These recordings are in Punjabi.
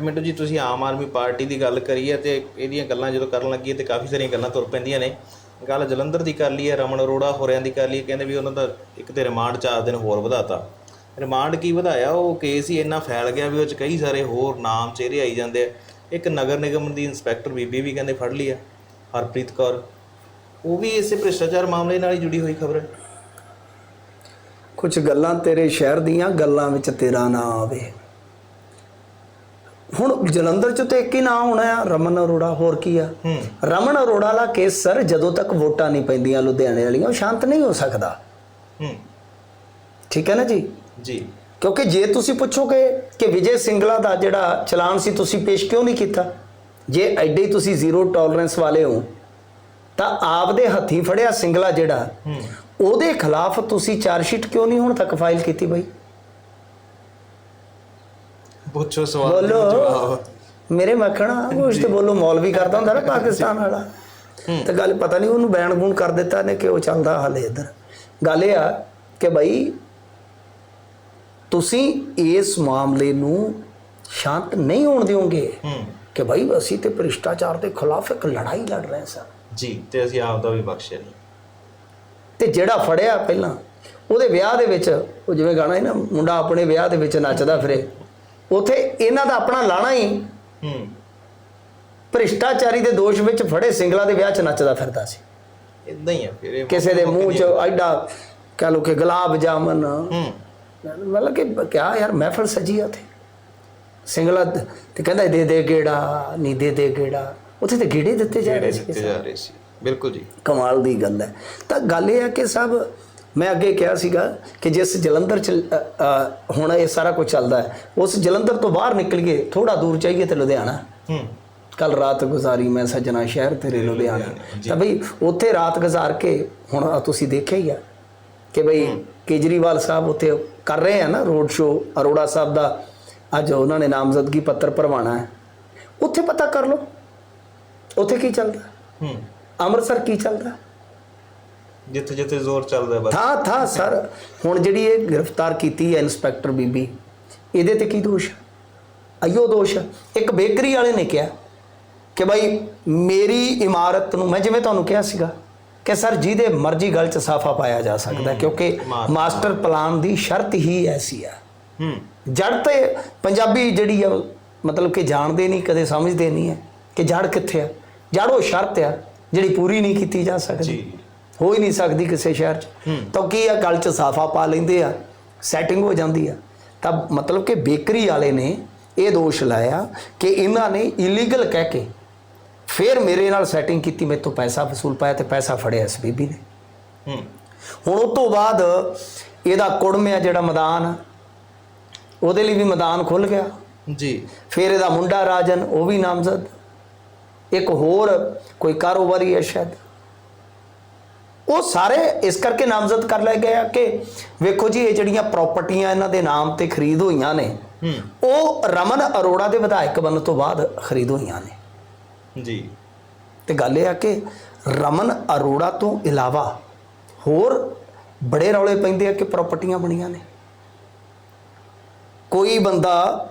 ਮਿੰਟੂ ਜੀ, ਤੁਸੀਂ ਆਮ ਆਦਮੀ ਪਾਰਟੀ ਦੀ ਗੱਲ ਕਰੀ ਹੈ ਤੇ ਇਹਦੀਆਂ ਗੱਲਾਂ ਜਦੋਂ ਕਰਨ ਲੱਗੀ ਤੇ ਕਾਫੀ ਸਾਰੀਆਂ ਗੱਲਾਂ ਤੁਰ ਪੈਂਦੀਆਂ ਨੇ। ਗੱਲ ਜਲੰਧਰ ਦੀ ਕਰ ਲਈ ਹੈ ਰਮਨ ਅਰੋੜਾ ਹੋਰਿਆਂ ਦੀ ਕਰ ਲਈ ਕਹਿੰਦੇ ਵੀ ਉਹਨਾਂ ਦਾ ਇੱਕ ਤੇ ਰਿਮਾਂਡ 4 ਦਿਨ ਹੋਰ ਵਧਾਤਾ। ਰਿਮਾਂਡ ਕੀ ਵਧਾਇਆ? ਉਹ ਕੇਸ ਹੀ ਇੰਨਾ ਫੈਲ ਗਿਆ ਵੀ ਉਹ ਚ ਕਈ ਸਾਰੇ ਹੋਰ ਨਾਮ ਚਿਹਰੇ ਆਈ ਜਾਂਦੇ ਆ। ਇੱਕ ਨਗਰ ਨਿਗਮ ਦੀ ਇੰਸਪੈਕਟਰ ਬੀਬੀ ਵੀ ਕਹਿੰਦੇ ਫੜ ਲਈ ਆ, ਹਰਪ੍ਰੀਤ ਕੌਰ। ਉਹ ਵੀ ਇਸੇ ਭ੍ਰਿਸ਼ਟਾਚਾਰ ਮਾਮਲੇ ਨਾਲ ਹੀ ਜੁੜੀ ਹੋਈ ਖਬਰ। ਹੈ ਕੁਝ ਗੱਲਾਂ ਤੇਰੇ ਸ਼ਹਿਰ ਦੀਆਂ, ਗੱਲਾਂ ਵਿੱਚ ਤੇਰਾ ਨਾਂ ਆਵੇ। ਹੁਣ ਜਲੰਧਰ ਚ ਤੇ ਇੱਕ ਹੀ ਨਾਂ ਹੋਣਾ ਆ ਰਮਨ ਅਰੋੜਾ ਹੋਰ ਕੀ ਆ? ਰਮਨ ਅਰੋੜਾ ਦਾ ਕੇਸ ਸਰ ਜਦੋਂ ਤੱਕ ਵੋਟਾਂ ਨਹੀਂ ਪੈਂਦੀਆਂ ਲੁਧਿਆਣੇ ਵਾਲੀਆਂ ਉਹ ਸ਼ਾਂਤ ਨਹੀਂ ਹੋ ਸਕਦਾ। ਠੀਕ ਹੈ ਨਾ ਜੀ? ਜੀ। ਕਿਉਂਕਿ ਜੇ ਤੁਸੀਂ ਪੁੱਛੋਗੇ ਕਿ ਵਿਜੇ ਸਿੰਗਲਾ ਦਾ ਜਿਹੜਾ ਚਲਾਨ ਸੀ ਤੁਸੀਂ ਪੇਸ਼ ਕਿਉਂ ਨਹੀਂ ਕੀਤਾ? ਜੇ ਐਡੇ ਹੀ ਤੁਸੀਂ ਜ਼ੀਰੋ ਟੋਲਰੈਂਸ ਵਾਲੇ ਹੋ ਤਾਂ ਆਪਦੇ ਹੱਥੀਂ ਫੜਿਆ ਸਿੰਗਲਾ ਜਿਹੜਾ ਉਹਦੇ ਖਿਲਾਫ ਤੁਸੀਂ ਚਾਰਜ ਸ਼ੀਟ ਕਿਉਂ ਨਹੀਂ ਹੁਣ ਤੱਕ ਫਾਈਲ ਕੀਤੀ ਬਈ? ਪੁੱਛੋ ਸਵਾਲ ਦੇ ਬੋਲੋ ਜਵਾਬ। ਮੇਰੇ ਮੱਖਣਾ ਕੁਛ ਤੇ ਬੋਲੋ ਮੌਲਵੀ ਕਰਦਾ ਹੁੰਦਾ ਨਾ ਪਾਕਿਸਤਾਨ ਵਾਲਾ। ਤੇ ਗੱਲ ਪਤਾ ਨਹੀਂ ਉਹਨੂੰ ਬੈਨ ਬੂਨ ਕਰ ਦਿੱਤਾ ਨੇ ਕਿ ਉਹ ਚੱਲਦਾ ਹਾਲੇ ਇੱਧਰ। ਗੱਲ ਇਹ ਆ ਕਿ ਭਾਈ ਤੁਸੀਂ ਇਸ ਮਾਮਲੇ ਨੂੰ ਸ਼ਾਂਤ ਨਹੀਂ ਹੋਣ ਦਿਓਗੇ ਕਿ ਭਾਈ ਅਸੀਂ ਤੇ ਭ੍ਰਿਸ਼ਟਾਚਾਰ ਦੇ ਖਿਲਾਫ ਇੱਕ ਲੜਾਈ ਲੜ ਰਹੇ ਸਾਂ। ਜੀ ਤੇ ਅਸੀਂ ਆਪ ਦਾ ਵੀ ਬਖਸ਼ਿਆ ਨਹੀਂ ਤੇ ਜਿਹੜਾ ਫੜਿਆ ਪਹਿਲਾਂ ਉਹਦੇ ਵਿਆਹ ਦੇ ਵਿੱਚ ਉਹ ਜਿਵੇਂ ਗਾਣਾ ਹੈ ਨਾ ਮੁੰਡਾ ਆਪਣੇ ਵਿਆਹ ਦੇ ਵਿੱਚ ਨੱਚਦਾ ਫਿਰੇ। ਉਥੇ ਇਹਨਾਂ ਦਾ ਆਪਣਾ ਲਾਣਾ ਹੀ। ਹੂੰ। ਭ੍ਰਿਸ਼ਟਾਚਾਰੀ ਦੇ ਦੋਸ਼ ਵਿੱਚ ਫੜੇ ਸਿੰਗਲਾ ਦੇ ਵਿਆਹ 'ਚ ਨੱਚਦਾ ਫਿਰਦਾ ਸੀ। ਇਦਾਂ ਹੀ ਆ ਫਿਰ ਇਹ ਕਿਸੇ ਦੇ ਮੂੰਹ 'ਚ ਐਡਾ ਕਹ ਲੋ ਕਿ ਗੁਲਾਬ ਜਾਮਨ। ਹੂੰ। ਮਤਲਬ ਕਿ ਕਿਆ ਯਾਰ ਮਹਿਫਲ ਸਜੀ ਆ ਉੱਥੇ। ਸਿੰਗਲਾ ਤੇ ਕਹਿੰਦਾ ਦੇ ਦੇ ਗੇੜਾ ਨਹੀਂ ਦੇ ਦੇ ਗੇੜਾ। ਉੱਥੇ ਤੇ ਗੇੜੇ ਦਿੱਤੇ ਜਾ ਰਹੇ ਸੀ ਦਿੱਤੇ ਜਾ ਰਹੇ ਸੀ। ਬਿਲਕੁਲ ਜੀ। ਕਮਾਲ ਦੀ ਗੱਲ ਹੈ। ਤਾਂ ਗੱਲ ਇਹ ਹੈ ਕਿ ਸਭ ਮੈਂ ਅੱਗੇ ਕਿਹਾ ਸੀਗਾ ਕਿ ਜਿਸ ਜਲੰਧਰ ਚ ਹੁਣ ਇਹ ਸਾਰਾ ਕੁਝ ਚੱਲਦਾ ਹੈ ਉਸ ਜਲੰਧਰ ਤੋਂ ਬਾਹਰ ਨਿਕਲ ਗਏ ਥੋੜਾ ਦੂਰ ਚਾਹੀਏ ਤੇ ਲੁਧਿਆਣਾ। ਹੂੰ। ਕੱਲ ਰਾਤ ਗੁਜ਼ਾਰੀ ਮੈਂ ਸੱਜਣਾ ਸ਼ਹਿਰ ਤੇਰੇ ਲੁਧਿਆਣੇ। ਤਾਂ ਬਈ ਉੱਥੇ ਰਾਤ ਗੁਜ਼ਾਰ ਕੇ ਹੁਣ ਤੁਸੀਂ ਦੇਖਿਆ ਹੀ ਆ ਕਿ ਬਈ ਕੇਜਰੀਵਾਲ ਸਾਹਿਬ ਉੱਥੇ ਕਰ ਰਹੇ ਆ ਨਾ ਰੋਡ ਸ਼ੋ ਅਰੋੜਾ ਸਾਹਿਬ ਦਾ ਅੱਜ ਉਹਨਾਂ ਨੇ ਨਾਮਜ਼ਦਗੀ ਪੱਤਰ ਭਰਵਾਣਾ ਹੈ। ਉੱਥੇ ਪਤਾ ਕਰ ਲਓ। ਉੱਥੇ ਕੀ ਚੱਲਦਾ? ਹੂੰ। ਅੰਮ੍ਰਿਤਸਰ ਕੀ ਚੱਲਦਾ? ਜਿੱਥੇ ਜਿੱਥੇ ਜ਼ੋਰ ਚੱਲਦਾ ਬਸ। ਥਾ ਥਾ ਸਰ ਹੁਣ ਜਿਹੜੀ ਇਹ ਗ੍ਰਿਫਤਾਰ ਕੀਤੀ ਹੈ ਇਨਸਪੈਕਟਰ ਬੀਬੀ ਇਹਦੇ ਤੇ ਕੀ ਦੋਸ਼? ਅਯੋ ਦੋਸ਼। ਇੱਕ ਬੇਕਰੀ ਵਾਲੇ ਨੇ ਕਿਹਾ ਕਿ ਭਾਈ ਮੇਰੀ ਇਮਾਰਤ ਨੂੰ ਮੈਂ ਜਿਵੇਂ ਤੁਹਾਨੂੰ ਕਿਹਾ ਸੀਗਾ ਕਿ ਸਰ ਜਿਹਦੇ ਮਰਜ਼ੀ ਗੱਲ 'ਚ ਸਾਫਾ ਪਾਇਆ ਜਾ ਸਕਦਾ ਕਿਉਂਕਿ ਮਾਸਟਰ ਪਲਾਨ ਦੀ ਸ਼ਰਤ ਹੀ ਐਸੀ ਆ। ਹੂੰ। ਜੜ ਤੇ ਪੰਜਾਬੀ ਜਿਹੜੀ ਆ ਮਤਲਬ ਕਿ ਜਾਣਦੇ ਨਹੀਂ ਕਦੇ ਸਮਝਦੇ ਨਹੀਂ ਹੈ ਕਿ ਜੜ ਕਿੱਥੇ ਆ। ਜੜ ਉਹ ਸ਼ਰਤ ਆ ਜਿਹੜੀ ਪੂਰੀ ਨਹੀਂ ਕੀਤੀ ਜਾ ਸਕਦੀ। ਹੋ ਹੀ ਨਹੀਂ ਸਕਦੀ ਕਿਸੇ ਸ਼ਹਿਰ 'ਚ। ਤਾਂ ਕੀ ਆ ਗੱਲ 'ਚ ਸਾਫਾ ਪਾ ਲੈਂਦੇ ਆ ਸੈਟਿੰਗ ਹੋ ਜਾਂਦੀ ਆ। ਤਾਂ ਮਤਲਬ ਕਿ ਬੇਕਰੀ ਵਾਲੇ ਨੇ ਇਹ ਦੋਸ਼ ਲਾਇਆ ਕਿ ਇਹਨਾਂ ਨੇ ਇਲੀਗਲ ਕਹਿ ਕੇ ਫਿਰ ਮੇਰੇ ਨਾਲ ਸੈਟਿੰਗ ਕੀਤੀ ਮੇਰੇ ਤੋਂ ਪੈਸਾ ਵਸੂਲ ਪਾਇਆ ਤੇ ਪੈਸਾ ਫੜਿਆ ਇਸ ਬੀਬੀ ਨੇ। ਹੁਣ ਉਸ ਤੋਂ ਬਾਅਦ ਇਹਦਾ ਕੁੜਮਿਆ ਜਿਹੜਾ ਮੈਦਾਨ ਆ, ਉਹਦੇ ਲਈ ਵੀ ਮੈਦਾਨ ਖੁੱਲ ਗਿਆ। ਜੀ। ਫਿਰ ਇਹਦਾ ਮੁੰਡਾ ਰਾਜਨ ਉਹ ਵੀ ਨਾਮਜ਼ਦ। ਇੱਕ ਹੋਰ ਕੋਈ ਕਾਰੋਬਾਰੀ ਹੈ ਸ਼ਾਇਦ। ਉਹ ਸਾਰੇ ਇਸ ਕਰਕੇ ਨਾਮਜ਼ਦ ਕਰ ਲਏ ਗਏ ਆ ਕਿ ਵੇਖੋ ਜੀ ਇਹ ਜਿਹੜੀਆਂ ਪ੍ਰਾਪਰਟੀਆਂ ਇਹਨਾਂ ਦੇ ਨਾਮ ਤੇ ਖਰੀਦ ਹੋਈਆਂ ਨੇ ਉਹ ਰਮਨ ਅਰੋੜਾ ਦੇ ਵਿਧਾਇਕ ਬਣਨ ਤੋਂ ਬਾਅਦ ਖਰੀਦ ਹੋਈਆਂ ਨੇ। ਜੀ। ਤੇ ਗੱਲ ਇਹ ਆ ਕਿ ਰਮਨ ਅਰੋੜਾ ਤੋਂ ਇਲਾਵਾ ਹੋਰ ਬੜੇ ਰੌਲੇ ਪੈਂਦੇ ਆ ਕਿ ਪ੍ਰਾਪਰਟੀਆਂ ਬਣੀਆਂ ਨੇ। ਕੋਈ ਬੰਦਾ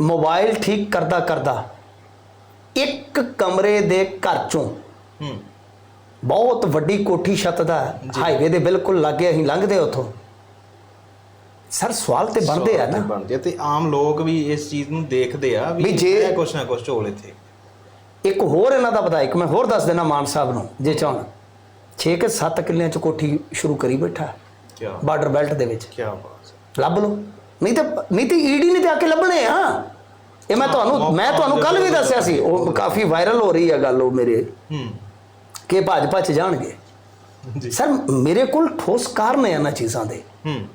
ਮੋਬਾਈਲ ਠੀਕ ਕਰਦਾ ਕਰਦਾ ਇੱਕ ਕਮਰੇ ਦੇ ਘਰ ਚੋਂ ਹੂੰ। ਬਹੁਤ ਵੱਡੀ ਕੋਠੀ ਛੱਤ ਦਾ ਹਾਈਵੇ ਦੇ ਬਿਲਕੁਲ ਲਾਗੇ ਅਸੀਂ ਲੰਘਦੇ ਉੱਥੋਂ। ਸਰ ਸਵਾਲ ਤੇ ਬਣਦੇ ਆ ਨਾ। ਬਣਦੇ ਆ ਤੇ ਆਮ ਲੋਕ ਵੀ ਇਸ ਚੀਜ਼ ਨੂੰ ਦੇਖਦੇ ਆ ਵੀ ਜੇ- ਕੁਛ ਨਾ ਕੁਛ ਝੋਲ ਇੱਥੇ। ਇੱਕ ਹੋਰ ਇਹਨਾਂ ਦਾ ਵਿਧਾਇਕ ਮੈਂ ਹੋਰ ਦੱਸ ਦੇਣਾ ਮਾਨ ਸਾਹਿਬ ਨੂੰ ਜੇ ਚਾਹਣ। 6 ਕਿ 7 ਕਿੱਲਿਆਂ ਚ ਕੋਠੀ ਸ਼ੁਰੂ ਕਰੀ ਬੈਠਾ। ਕੀ ਬਾਰਡਰ ਬੈਲਟ ਦੇ ਵਿੱਚ। ਕੀ ਬਾਤ। ਲੱਭ ਲਓ। ਨਹੀਂ ਤੇ ਨਹੀਂ ਤੇ ਈਡੀ ਨੇ ਤੇ ਆ ਕੇ ਲੱਭਣੇ ਆ। ਇਹ ਮੈਂ ਤੁਹਾਨੂੰ ਮੈਂ ਤੁਹਾਨੂੰ ਕੱਲ ਵੀ ਦੱਸਿਆ ਸੀ ਉਹ ਕਾਫੀ ਵਾਇਰਲ ਹੋ ਰਹੀ ਹੈ ਗੱਲ ਉਹ ਮੇਰੇ। ਹੂੰ। ਕਿ ਭਾਜਪਾ ਚ ਜਾਣਗੇ। ਜੀ। ਸਰ ਮੇਰੇ ਕੋਲ ਠੋਸ ਕਾਰਨ ਹੈ ਇਹਨਾਂ ਚੀਜ਼ਾਂ ਦੇ। ਹੂੰ।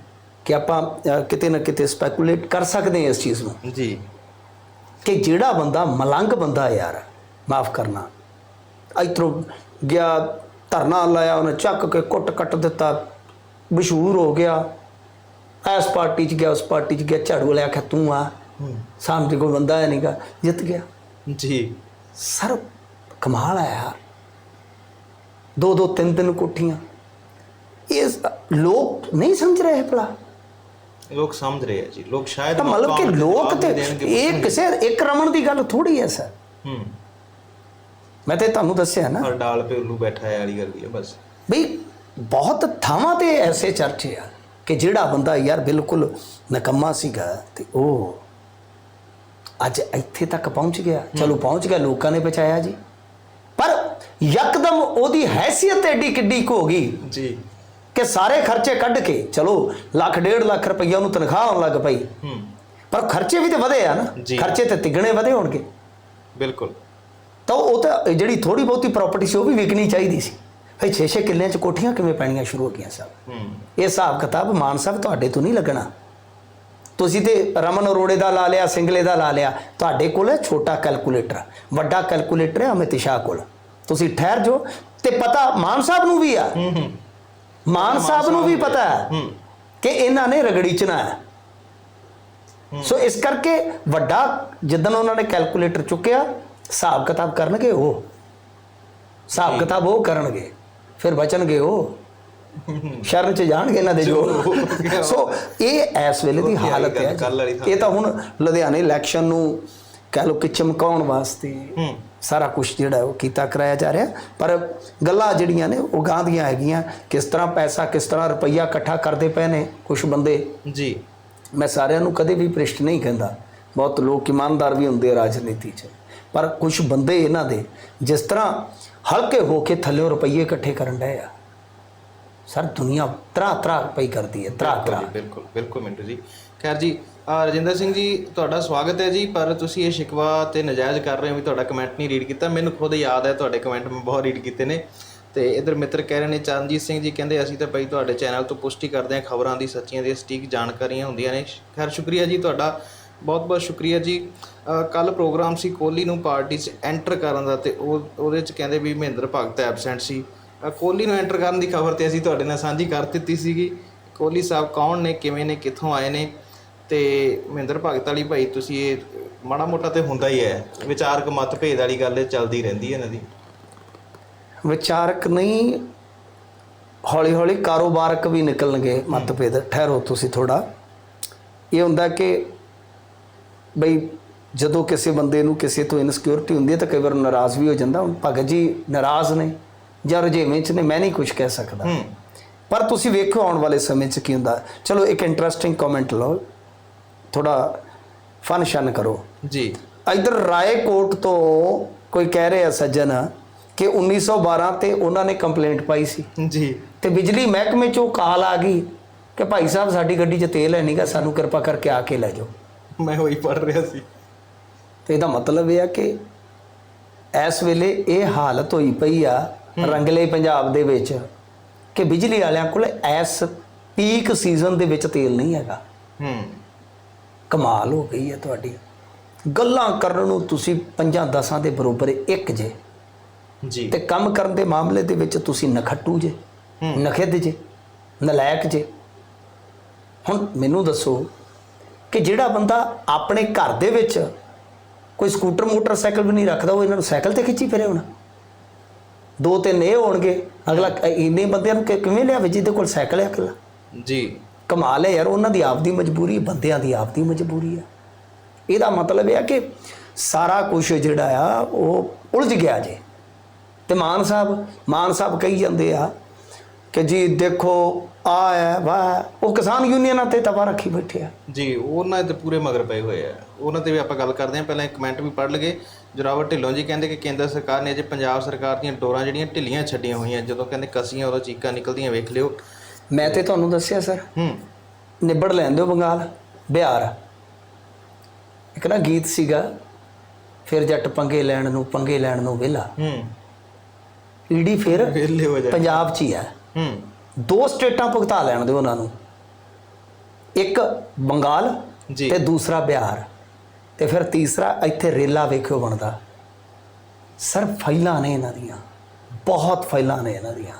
ਕਿ ਆਪਾਂ ਅ, ਕਿਤੇ ਨਾ ਕਿਤੇ ਸਪੈਕੂਲੇਟ ਕਰ ਸਕਦੇ ਹਾਂ ਇਸ ਚੀਜ਼ ਨੂੰ। ਜੀ। ਕਿ ਜਿਹੜਾ ਬੰਦਾ ਮਲੰਗ ਬੰਦਾ ਹੈ ਯਾਰ ਮਾਫ ਕਰਨਾ। ਇਧਰੋਂ ਗਿਆ ਧਰਨਾ ਲਾਇਆ ਉਹਨੇ ਚੱਕ ਕੇ ਕੁੱਟ ਕੱਟ ਦਿੱਤਾ ਮਸ਼ਹੂਰ ਹੋ ਗਿਆ। ਇਸ ਪਾਰਟੀ 'ਚ ਗਿਆ ਉਸ ਪਾਰਟੀ 'ਚ ਗਿਆ ਝਾੜੂ ਵਾਲਿਆ ਆਖਿਆ ਤੂੰ ਆ। ਸਾਹਮਣੇ ਕੋਈ ਬੰਦਾ ਹੈ ਨਹੀਂਗਾ ਜਿੱਤ ਗਿਆ। ਜੀ। ਸਰ ਕਮਾਲ ਹੈ ਯਾਰ। ਦੋ ਦੋ ਤਿੰਨ ਤਿੰਨ ਕੋਠੀਆਂ। ਇਹ ਲੋਕ ਨਹੀਂ ਸਮਝ ਰਹੇ ਭਲਾ। ਲੋਕ ਸਮਝ ਰਹੇ ਆ ਜੀ। ਲੋਕ ਸ਼ਾਇਦ ਤਾਂ ਮਤਲਬ ਕਿ ਲੋਕ ਤੇ ਇਹ ਕਿਸੇ ਇੱਕ ਰਮਣ ਦੀ ਗੱਲ ਥੋੜੀ ਹੈ ਸਰ। ਹੂੰ। ਮੈਂ ਤੇ ਤੁਹਾਨੂੰ ਦੱਸਿਆ ਨਾ। ਔਰ ਡਾਲ ਪੇ ਉੱਲੂ ਬੈਠਾ ਹੈ ਵਾਲੀ ਗੱਲ ਵੀ ਹੈ ਬਸ। ਬਈ ਬਹੁਤ ਥਾਵਾਂ ਤੇ ਐਸੇ ਚਰਚੇ ਆ ਕਿ ਜਿਹੜਾ ਬੰਦਾ ਯਾਰ ਬਿਲਕੁਲ ਨਕੰਮਾ ਸੀਗਾ ਤੇ ਉਹ ਅੱਜ ਇੱਥੇ ਤੱਕ ਪਹੁੰਚ ਗਿਆ। ਚਲੋ ਪਹੁੰਚ ਗਿਆ ਲੋਕਾਂ ਨੇ ਬਚਾਇਆ ਜੀ। ਯਕਦਮ ਉਹਦੀ ਹੈਸੀਅਤ ਐਡੀ ਕਿੱਡੀ ਕੁ ਹੋ ਗਈ ਜੀ। ਕਿ ਸਾਰੇ ਖਰਚੇ ਕੱਢ ਕੇ ਚਲੋ ਲੱਖ ਡੇਢ ਲੱਖ ਰੁਪਈਆ ਉਹਨੂੰ ਤਨਖਾਹ ਆਉਣ ਲੱਗ ਪਈ। ਹੂੰ। ਪਰ ਖਰਚੇ ਵੀ ਤੇ ਵਧੇ ਆ ਨਾ। ਜੀ। ਖਰਚੇ ਤੇ ਤਿੱਗਣੇ ਵਧੇ ਹੋਣਗੇ। ਬਿਲਕੁਲ। ਤਾਂ ਉਹ ਤਾਂ ਜਿਹੜੀ ਥੋੜੀ ਬਹੁਤੀ ਪ੍ਰਾਪਰਟੀ ਸੀ ਉਹ ਵੀ ਵਿਕਣੀ ਚਾਹੀਦੀ ਸੀ। ਭਈ 6-6 ਕਿੱਲਿਆਂ 'ਚ ਕੋਠੀਆਂ ਕਿਵੇਂ ਪੈਣੀਆਂ ਸ਼ੁਰੂ ਹੋ ਗਈਆਂ ਸਭ? ਹੂੰ। ਇਹ ਹਿਸਾਬ ਕਿਤਾਬ ਮਾਨ ਸਾਹਿਬ ਤੁਹਾਡੇ ਤੋਂ ਨਹੀਂ ਲੱਗਣਾ। ਤੁਸੀਂ ਤੇ ਰਮਨ ਅਰੋੜੇ ਦਾ ਲਾ ਲਿਆ ਸਿੰਗਲੇ ਦਾ ਲਾ ਲਿਆ। ਤੁਹਾਡੇ ਕੋਲ ਹੈ ਛੋਟਾ ਕੈਲਕੂਲੇਟਰ ਵੱਡਾ ਕੈਲਕੂਲੇਟਰ ਹੈ ਅਮਿਤ ਸ਼ਾਹ ਕੋਲ। ਤੁਸੀਂ ਠਹਿਰ ਜਾਓ ਤੇ ਪਤਾ ਮਾਨ ਸਾਹਿਬ ਨੂੰ ਵੀ ਆ। ਮਾਨ ਸਾਹਿਬ ਨੂੰ ਵੀ ਪਤਾ ਹੈ ਕਿ ਇਹਨਾਂ ਨੇ ਰਗੜੀਚਣਾ ਹੈ। ਸੋ ਇਸ ਕਰਕੇ ਵੱਡਾ ਜਿੱਦਣ ਉਹਨਾਂ ਨੇ ਕੈਲਕੂਲੇਟਰ ਚੁੱਕਿਆ ਹਿਸਾਬ ਕਿਤਾਬ ਕਰਨਗੇ ਉਹ। ਹਿਸਾਬ ਕਿਤਾਬ ਉਹ ਕਰਨਗੇ ਫਿਰ ਬਚਣਗੇ ਉਹ। ਸ਼ਰਨ ਚ ਜਾਣਗੇ ਇਹਨਾਂ ਦੇ ਜੋ। ਸੋ ਇਹ ਇਸ ਵੇਲੇ ਦੀ ਹਾਲਤ ਹੈ ਇਹ ਤਾਂ ਹੁਣ ਲੁਧਿਆਣੇ ਇਲੈਕਸ਼ਨ ਨੂੰ ਕਹਿ ਲਓ ਕਿ ਚਮਕਾਉਣ ਵਾਸਤੇ ਸਾਰਾ ਕੁਝ ਜਿਹੜਾ ਉਹ ਕੀਤਾ ਕਰਾਇਆ ਜਾ ਰਿਹਾ। ਪਰ ਗੱਲਾਂ ਜਿਹੜੀਆਂ ਨੇ ਉਹ ਗਾਂ ਦੀਆਂ ਹੈਗੀਆਂ ਕਿਸ ਤਰ੍ਹਾਂ ਪੈਸਾ ਕਿਸ ਤਰ੍ਹਾਂ ਰੁਪਈਆ ਇਕੱਠਾ ਕਰਦੇ ਪਏ ਨੇ ਕੁਝ ਬੰਦੇ। ਜੀ। ਮੈਂ ਸਾਰਿਆਂ ਨੂੰ ਕਦੇ ਵੀ ਭ੍ਰਿਸ਼ਟ ਨਹੀਂ ਕਹਿੰਦਾ। ਬਹੁਤ ਲੋਕ ਇਮਾਨਦਾਰ ਵੀ ਹੁੰਦੇ ਆ ਰਾਜਨੀਤੀ 'ਚ। ਪਰ ਕੁਝ ਬੰਦੇ ਇਹਨਾਂ ਦੇ ਜਿਸ ਤਰ੍ਹਾਂ ਹਲਕੇ ਹੋ ਕੇ ਥੱਲੇ ਰੁਪਈਏ ਇਕੱਠੇ ਕਰਨ ਡਏ ਆ। ਸਰ ਦੁਨੀਆ ਤਰਾ ਤਰਾ ਪਈ ਕਰਦੀ ਹੈ ਤਰਾ ਤਰਾ ਬਿਲਕੁਲ ਬਿਲਕੁਲ ਮਿੰਟੂ ਜੀ। ਖੈਰ ਜੀ ਰਜਿੰਦਰ ਸਿੰਘ ਜੀ, ਤੁਹਾਡਾ ਸਵਾਗਤ ਹੈ ਜੀ, ਪਰ ਤੁਸੀਂ ਇਹ ਸ਼ਿਕਵਾ ਤੇ ਨਜਾਇਜ਼ ਕਰ ਰਹੇ ਹੋ ਵੀ ਤੁਹਾਡਾ ਕਮੈਂਟ ਨਹੀਂ ਰੀਡ ਕੀਤਾ। ਮੈਨੂੰ ਖੁਦ ਯਾਦ ਹੈ ਤੁਹਾਡੇ ਕਮੈਂਟ ਮੈਂ ਬਹੁਤ ਰੀਡ ਕੀਤੇ ਨੇ। ਤੇ ਇਧਰ ਮਿੱਤਰ ਕਹਿ ਰਹੇ ਨੇ, ਚਰਨਜੀਤ ਸਿੰਘ ਜੀ ਕਹਿੰਦੇ, ਅਸੀਂ ਤਾਂ ਭਾਈ ਤੁਹਾਡੇ ਚੈਨਲ ਤੋਂ ਪੁਸ਼ਟੀ ਕਰਦੇ ਹਾਂ, ਖਬਰਾਂ ਦੀ, ਸੱਚੀਆਂ ਦੀ ਸਟੀਕ ਜਾਣਕਾਰੀਆਂ ਹੁੰਦੀਆਂ ਨੇ। ਖੈਰ, ਸ਼ੁਕਰੀਆ ਜੀ ਤੁਹਾਡਾ। ਬਹੁਤ ਬਹੁਤ ਸ਼ੁਕਰੀਆ ਜੀ। ਕੱਲ ਪ੍ਰੋਗਰਾਮ ਸੀ ਕੋਹਲੀ ਨੂੰ ਪਾਰਟੀ 'ਚ ਐਂਟਰ ਕਰਨ ਦਾ ਤੇ ਉਹ, ਉਹਦੇ 'ਚ ਕਹਿੰਦੇ ਵੀ ਮਹਿੰਦਰ ਭਗਤ ਐਬਸੈਂਟ ਸੀ। ਕੋਹਲੀ ਨੂੰ ਐਂਟਰ ਕਰਨ ਦੀ ਖਬਰ ਤੇ ਅਸੀਂ ਤੁਹਾਡੇ ਨਾਲ ਸਾਂਝੀ ਕਰ ਦਿੱਤੀ ਸੀਗੀ। ਕੋਹਲੀ ਸਾਹਿਬ ਕੌਣ ਨੇ, ਕਿਵੇਂ ਨੇ, ਕਿੱਥੋਂ ਆਏ ਨੇ? ਤੇ ਮਹਿੰਦਰ ਭਗਤ ਵਾਲੀ ਭਾਈ ਤੁਸੀਂ ਇਹ ਮਾੜਾ ਮੋਟਾ ਤੇ ਹੁੰਦਾ ਹੀ ਹੈ। ਵਿਚਾਰਕ ਮਤਭੇਦ ਵਾਲੀ ਗੱਲ ਇਹ ਚੱਲਦੀ ਰਹਿੰਦੀ ਹੈ ਇਹਨਾਂ ਦੀ। ਵਿਚਾਰਕ ਨਹੀਂ ਹੌਲੀ ਹੌਲੀ ਕਾਰੋਬਾਰਕ ਵੀ ਨਿਕਲਣਗੇ ਮਤਭੇਦ। ਠਹਿਰੋ ਤੁਸੀਂ ਥੋੜਾ ਇਹ ਹੁੰਦਾ ਕਿ ਬਈ ਜਦੋਂ ਕਿਸੇ ਬੰਦੇ ਨੂੰ ਕਿਸੇ ਤੋਂ ਇਨਸਿਕਿਉਰਿਟੀ ਹੁੰਦੀ ਹੈ ਤਾਂ ਕਈ ਵਾਰ ਨਾਰਾਜ਼ ਵੀ ਹੋ ਜਾਂਦਾ। ਹੁਣ ਭਗਤ ਜੀ ਨਾਰਾਜ਼ ਨੇ ਜਾਂ ਰਜੇਵੇਂ ਚ ਨੇ ਮੈਂ ਨਹੀਂ ਕੁਝ ਕਹਿ ਸਕਦਾ। ਪਰ ਤੁਸੀਂ ਵੇਖੋ ਆਉਣ ਵਾਲੇ ਸਮੇਂ 'ਚ ਕੀ ਹੁੰਦਾ। ਚਲੋ ਇੱਕ ਇੰਟਰਸਟਿੰਗ ਕਮੈਂਟ ਲਓ। ਥੋੜਾ ਫਨ ਸ਼ਨ ਕਰੋ। ਜੀ। ਇਧਰ ਰਾਏਕੋਟ ਤੋਂ ਕੋਈ ਕਹਿ ਰਿਹਾ ਸੱਜਣ ਕਿ 1912 ਤੇ ਉਹਨਾਂ ਨੇ ਕੰਪਲੇਂਟ ਪਾਈ ਸੀ। ਜੀ। ਤੇ ਬਿਜਲੀ ਮਹਿਕਮੇ ਚੋਂ ਕਾਲ ਆ ਗਈ ਕਿ ਭਾਈ ਸਾਹਿਬ ਸਾਡੀ ਗੱਡੀ 'ਚ ਤੇਲ ਹੈ ਨਹੀਂਗਾ ਸਾਨੂੰ ਕਿਰਪਾ ਕਰਕੇ ਆ ਕੇ ਲੈ ਜਾਓ। ਮੈਂ ਹੋਈ ਪੜ ਰਿਹਾ ਸੀ। ਤੇ ਤੇ ਇਹਦਾ ਮਤਲਬ ਇਹ ਆ ਕਿ ਇਸ ਵੇਲੇ ਇਹ ਹਾਲਤ ਹੋਈ ਪਈ ਆ ਰੰਗਲੇ ਪੰਜਾਬ ਦੇ ਵਿੱਚ ਕਿ ਬਿਜਲੀ ਵਾਲਿਆਂ ਕੋਲ ਇਸ ਪੀਕ ਸੀਜ਼ਨ ਦੇ ਵਿੱਚ ਤੇਲ ਨਹੀਂ ਹੈਗਾ। ਹੂੰ। ਕਮਾਲ ਹੋ ਗਈ ਹੈ ਤੁਹਾਡੀ। ਗੱਲਾਂ ਕਰਨ ਨੂੰ ਤੁਸੀਂ ਪੰਜਾਂ ਦਸਾਂ ਦੇ ਬਰੋਬਰ ਇੱਕ ਜੇ। ਜੀ। ਤੇ ਕੰਮ ਕਰਨ ਦੇ ਮਾਮਲੇ ਦੇ ਵਿੱਚ ਤੁਸੀਂ ਨਖੱਟੂ ਜੇ ਨਖਿੱਧ ਜੇ ਨਲਾਇਕ ਜੇ। ਹੁਣ ਮੈਨੂੰ ਦੱਸੋ ਕਿ ਜਿਹੜਾ ਬੰਦਾ ਆਪਣੇ ਘਰ ਦੇ ਵਿੱਚ ਕੋਈ ਸਕੂਟਰ ਮੋਟਰਸਾਈਕਲ ਵੀ ਨਹੀਂ ਰੱਖਦਾ ਉਹ ਇਹਨਾਂ ਨੂੰ ਸਾਈਕਲ ਤੇ ਖਿੱਚੀ ਫਿਰੇ ਹੋਣਾ। ਦੋ ਤਿੰਨ ਇਹ ਹੋਣਗੇ ਅਗਲਾ ਇੰਨੇ ਬੰਦਿਆਂ ਨੂੰ ਕਿਵੇਂ ਲਿਆਵੇ ਜਿਹਦੇ ਕੋਲ ਸਾਈਕਲ ਹੈ ਇਕੱਲਾ? ਜੀ। ਕਮਾਲ ਹੈ ਯਾਰ, ਉਹਨਾਂ ਦੀ ਆਪਦੀ ਮਜਬੂਰੀ, ਬੰਦਿਆਂ ਦੀ ਆਪਦੀ ਮਜਬੂਰੀ ਆ ਇਹਦਾ ਮਤਲਬ ਇਹ ਆ ਕਿ ਸਾਰਾ ਕੁਝ ਜਿਹੜਾ ਆ, ਉਹ ਉਲਝ ਗਿਆ ਜੇ। ਤੇ ਮਾਨ ਸਾਹਿਬ ਮਾਨ ਸਾਹਿਬ ਕਹੀ ਜਾਂਦੇ ਆ ਕਿ ਜੀ ਦੇਖੋ, ਆ ਹੈ, ਵਾਹ ਉਹ ਕਿਸਾਨ ਯੂਨੀਅਨਾਂ ਤੇ ਤਵਾ ਰੱਖੀ ਬੈਠੇ ਆ। ਜੀ, ਉਹਨਾਂ ਤੇ ਪੂਰੇ ਮਗਰ ਪਏ ਹੋਏ ਆ। ਉਹਨਾਂ ਤੇ ਵੀ ਆਪਾਂ ਗੱਲ ਕਰਦੇ ਹਾਂ, ਪਹਿਲਾਂ ਇੱਕ ਕਮੈਂਟ ਵੀ ਪੜ੍ਹ ਲਗੇ ਜਰਾਵਰ ਢਿੱਲੋਂ ਜੀ ਕਹਿੰਦੇ ਕਿ ਕੇਂਦਰ ਸਰਕਾਰ ਨੇ ਅਜੇ ਪੰਜਾਬ ਸਰਕਾਰ ਦੀਆਂ ਡੋਰਾਂ ਜਿਹੜੀਆਂ ਢਿੱਲੀਆਂ ਛੱਡੀਆਂ ਹੋਈਆਂ, ਜਦੋਂ ਕਹਿੰਦੇ ਕਸੀਆਂ ਉਦੋਂ ਚੀਕਾਂ ਨਿਕਲਦੀਆਂ, ਵੇਖ ਲਿਓ। ਮੈਂ ਤੇ ਤੁਹਾਨੂੰ ਦੱਸਿਆ ਸਰ। ਹੂੰ। ਨਿਬੜ ਲੈਣ ਦਿਓ ਬੰਗਾਲ ਬਿਹਾਰ। ਇੱਕ ਨਾ ਗੀਤ ਸੀਗਾ ਫਿਰ ਜੱਟ ਪੰਗੇ ਲੈਣ ਨੂੰ ਪੰਗੇ ਲੈਣ ਨੂੰ ਵਿਹਲਾ। ਹੂੰ। ਈਡੀ ਫਿਰ ਵਿਹਲੇ ਹੋ ਪੰਜਾਬ 'ਚ ਹੀ ਆ ਹੂੰ। ਦੋ ਸਟੇਟਾਂ ਭੁਗਤਾ ਲੈਣ ਦਿਓ ਉਹਨਾਂ ਨੂੰ। ਇੱਕ ਬੰਗਾਲ ਜੀ। ਤੇ ਦੂਸਰਾ ਬਿਹਾਰ। ਤੇ ਫਿਰ ਤੀਸਰਾ ਇੱਥੇ ਰੇਲਾ ਵੇਖਿਓ ਬਣਦਾ। ਸਰ ਫਾਈਲਾਂ ਨੇ ਇਹਨਾਂ ਦੀਆਂ। ਬਹੁਤ ਫਾਈਲਾਂ ਨੇ ਇਹਨਾਂ ਦੀਆਂ।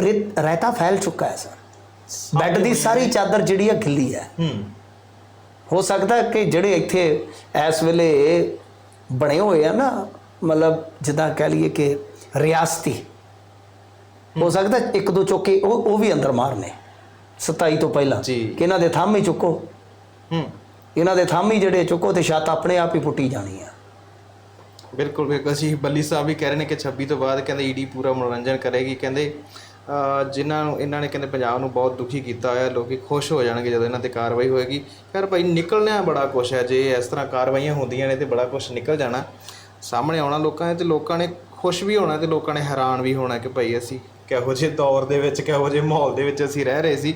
ਰੇ- ਰਾਇਤਾ ਫੈਲ ਚੁੱਕਾ ਹੈ ਸਰ ਬੈੱਡ ਦੀ ਸਾਰੀ ਚਾਦਰ ਜਿਹੜੀ ਹੈ ਗਿੱਲੀ ਹੈ ਹੂੰ ਹੋ ਸਕਦਾ ਕਿ ਜਿਹੜੇ ਇੱਥੇ ਇਸ ਵੇਲੇ ਬਣੇ ਹੋਏ ਆ ਨਾ ਮਤਲਬ ਜਿੱਦਾਂ ਕਹਿ ਲਈਏ ਕਿ ਰਿਆਸਤੀ ਹੋ ਸਕਦਾ ਇੱਕ ਦੋ ਚੌਕੇ ਉਹ ਉਹ ਵੀ ਅੰਦਰ ਮਾਰਨੇ 27 ਤੋਂ ਪਹਿਲਾਂ ਜੀ। ਕਿ ਇਹਨਾਂ ਦੇ ਥੰਮ ਹੀ ਚੁੱਕੋ ਹੂੰ ਇਹਨਾਂ ਦੇ ਥੰਮ ਹੀ ਜਿਹੜੇ ਚੁੱਕੋ ਤੇ ਛੱਤ ਆਪਣੇ ਆਪ ਹੀ ਪੁੱਟੀ ਜਾਣੀ ਆ ਬਿਲਕੁਲ ਬਿਲਕੁਲ। ਜੀ ਬੱਲੀ ਸਾਹਿਬ ਵੀ ਕਹਿ ਰਹੇ ਨੇ ਕਿ 26 ਤੋਂ ਬਾਅਦ ਕਹਿੰਦੇ ਈਡੀ ਪੂਰਾ ਮਨੋਰੰਜਨ ਕਰੇਗੀ। ਕਹਿੰਦੇ, ਅਹ, ਜਿਨ੍ਹਾਂ ਨੂੰ, ਇਹਨਾਂ ਨੇ ਕਹਿੰਦੇ ਪੰਜਾਬ ਨੂੰ ਬਹੁਤ ਦੁਖੀ ਕੀਤਾ ਹੋਇਆ, ਲੋਕੀ ਖੁਸ਼ ਹੋ ਜਾਣਗੇ ਜਦੋਂ ਇਹਨਾਂ ਤੇ ਕਾਰਵਾਈ ਹੋਏਗੀ। ਖੈਰ ਭਾਈ ਨਿਕਲਣਾ ਬੜਾ ਕੁਛ ਹੈ। ਜੇ ਇਸ ਤਰ੍ਹਾਂ ਕਾਰਵਾਈਆਂ ਹੁੰਦੀਆਂ ਨੇ ਤੇ ਬੜਾ ਕੁਛ ਨਿਕਲ ਜਾਣਾ। ਸਾਹਮਣੇ ਆਉਣਾ ਲੋਕਾਂ ਨੇ ਤੇ ਲੋਕਾਂ ਨੇ ਖੁਸ਼ ਵੀ ਹੋਣਾ ਤੇ ਲੋਕਾਂ ਨੇ ਹੈਰਾਨ ਵੀ ਹੋਣਾ ਕਿ ਭਾਈ ਅਸੀਂ ਕਿਹੋ ਜਿਹੇ ਦੌਰ ਦੇ ਵਿੱਚ, ਕਿਹੋ ਜਿਹੇ ਮਾਹੌਲ ਦੇ ਵਿੱਚ ਅਸੀਂ ਰਹਿ ਰਹੇ ਸੀ।